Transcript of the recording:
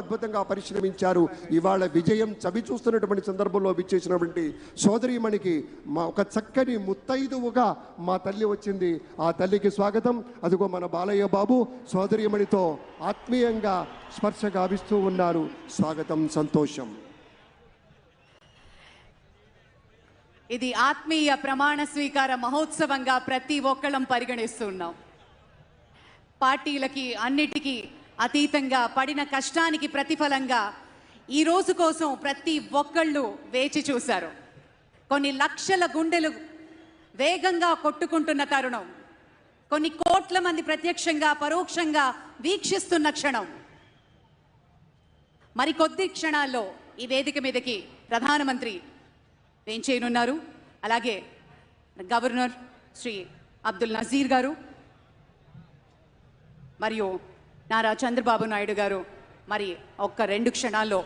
అద్భుతంగా పరిశ్రమించారు. ఇవాళ విజయం చవి చూస్తున్నటువంటి సందర్భంలో విచ్చేసినటువంటి సోదరిమణికి మా ఒక చక్కని ముత్తైదువుగా మా తల్లి వచ్చింది. ఆ తల్లికి స్వాగతం. అదిగో మన బాలయ్య బాబు సోదరిమణితో ఆత్మీయంగా స్పర్శ గావిస్తూ ఉన్నారు. స్వాగతం సంతోషం. ఇది ఆత్మీయ ప్రమాణ స్వీకార మహోత్సవంగా ప్రతి ఒక్కళ్ళం పరిగణిస్తున్నాం. పార్టీలకి అన్నిటికీ అతీతంగా పడిన కష్టానికి ప్రతిఫలంగా ఈ రోజు కోసం ప్రతి ఒక్కళ్ళు వేచి చూశారు. కొన్ని లక్షల గుండెలు వేగంగా కొట్టుకుంటున్న తరుణం కొన్ని కోట్ల మంది ప్రత్యక్షంగా పరోక్షంగా వీక్షిస్తున్న క్షణం. మరి కొద్ది క్షణాల్లో ఈ వేదిక మీదకి ప్రధానమంత్రి వేంచేయనున్నారు అలాగే గవర్నర్ శ్రీ అబ్దుల్ నజీర్ గారు మరియు నారా చంద్రబాబు నాయుడు గారు మరి ఒక్క రెండు క్షణాల్లో